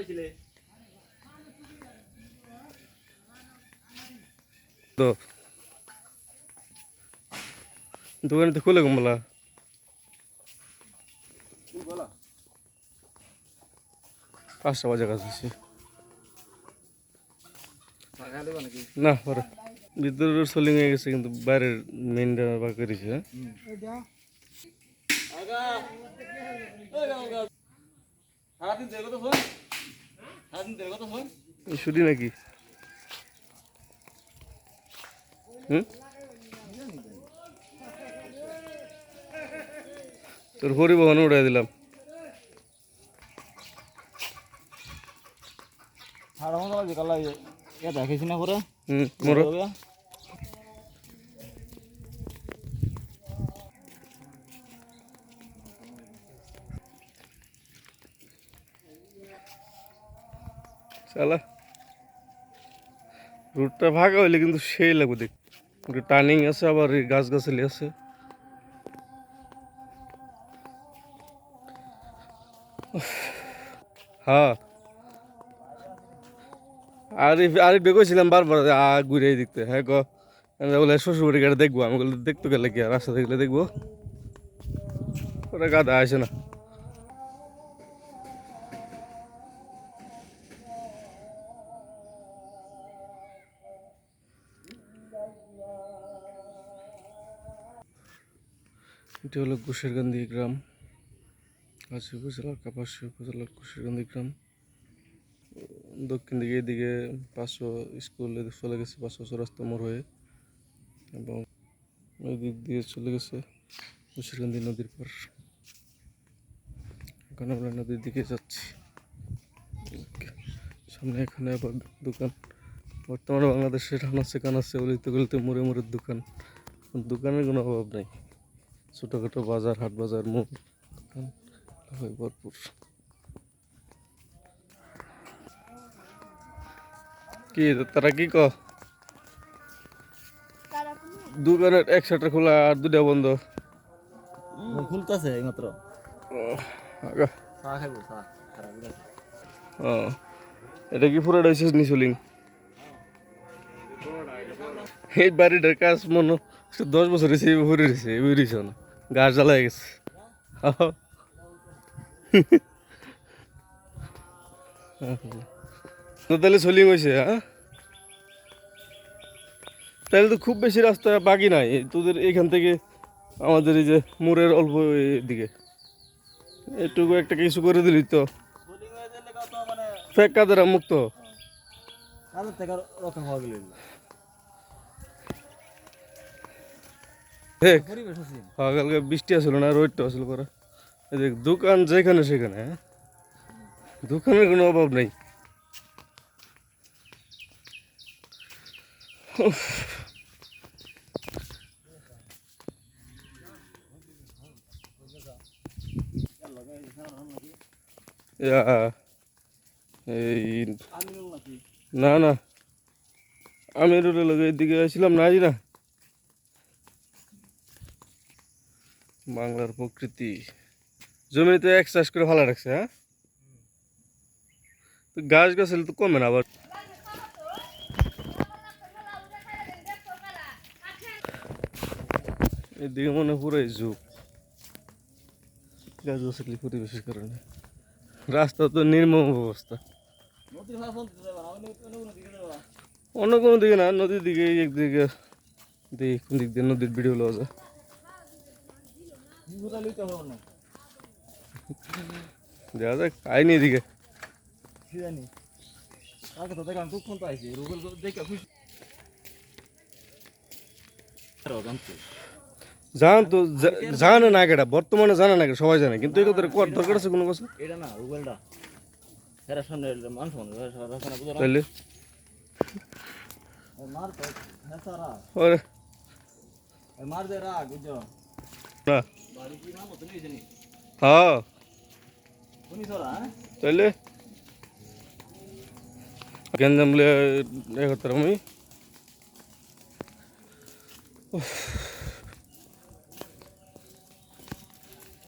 আইছিলে তো দোকানে তো খুলে বলো। পাঁচটা বাজে কাজ হয়েছে। না পরে। ভিতরের সোলিং হয়ে গেছে কিন্তু বাইরের মেইনটা বাকি করেছে হ্যাঁ ছুটি নাকি? হুম? তোর পরিবহন উড়াই দিলাম। মতো কালা এ দেখাইছি না পরে। হুম মোরো। চালা রুটটা ফাঁকা হইলে কিন্তু সেই লাগবে দেখ। টার্নিং আছে, আবার গাছ গাছালি আছে। হ্যাঁ। আরিফ আরিফ বেগেছিলাম বারবার ঘুরে দেখতে হ্যাঁ আমি বলে শ্বশুর বাড়ি দেখব, আমি বলে দেখতে গেলে কি আর রাস্তা দেখলে দেখব। ওরা গাদা আসে না। এটি হলো কুশেরগান্ধী গ্রাম। আছে উপজেলার কাপাসী উপজেলার কুশেরগান্ধী গ্রাম। দক্ষিণ দিকে এদিকে পাঁচশো স্কুল, এদিকে চলে গেছে পাঁচশো চৌরাস্তা মোড় হয়ে এবং ওই দিক দিয়ে চলে গেছে মুন্সিরকান্দি নদীর পর এখন আমরা নদীর দিকে যাচ্ছি। সামনে এখানে আবার দোকান। বর্তমানে বাংলাদেশের হানাচ্ছে কানাচ্ছে গলিতে গলিতে মোড়ে মোড়ের দোকান। দোকানের কোনো অভাব নাই। ছোটোখাটো বাজার হাট বাজার মোড় দোকান ভরপুর। কি তারা কি ক দোকানের এক শাটার খোলা আর দুটা বন্ধ। খুলতেছে এইমাত্র। ও এটা কি পুরোটা হয়েছে নিচুলিং এই বাড়িটার কাজ মনে দশ বছর হয়েছে ভরে রয়েছে এই বেরিয়েছে না। গাছ জ্বালাই গেছে। তাহলে সোলিং হয়েছে হ্যাঁ? তাহলে তো খুব বেশি রাস্তা বাকি নাই। তোদের এখান থেকে আমাদের এই যে মোড়ের অল্প দিকে। এটুকু একটা কিছু করে দিলি তো। ফেক কাদেরা মুক্ত। দেখ। পরিবেশ আছে। কালকে বৃষ্টি আসলো না রোদটা আসলো করে এই দেখ দোকান যেখানে সেখানে হ্যাঁ? দোকানের কোনো অভাব নেই। উফ। ইয়া, এই আমি নাকি? না না। আমি রোডের লগে এদিকে আসছিলাম না আজ না বাংলার প্রকৃতি। জমিতে এক চাষ করে ভালো রাখছে হ্যাঁ? তো গাছ গাছ তো কমে না আবার। এদিকে মনে পুরোই যুগ গাছ গাছালি পরিবেশের কারণে। রাস্তা তো নির্মম অবস্থা। অন্য কোনো দিকে না, নদীর দিকে, একদিকে। দেখি, কোন দিক দিয়ে নদীর ভিডিও লওয়া যায়। দেখা যাক আইনি এদিকে। কি জানি আগে তো দেখান তুই ফোন তো আইছি রুবেল দেখে খুশি জান তো জানে না কেটা বর্তমানে জানে না সবাই জানে কিন্তু এটা কর দরকার আছে কোনো কথা? এটা না রুবেলটা এরা সামনে মানুষ মানুষ রাস্তা বুঝো না তাইলে মার তো হ্যাঁ। সারা মার দে রা বুঝো না হ্যাঁ। হ্যাঁ? তাইলে? গেঞ্জাম লে করতাম আমি।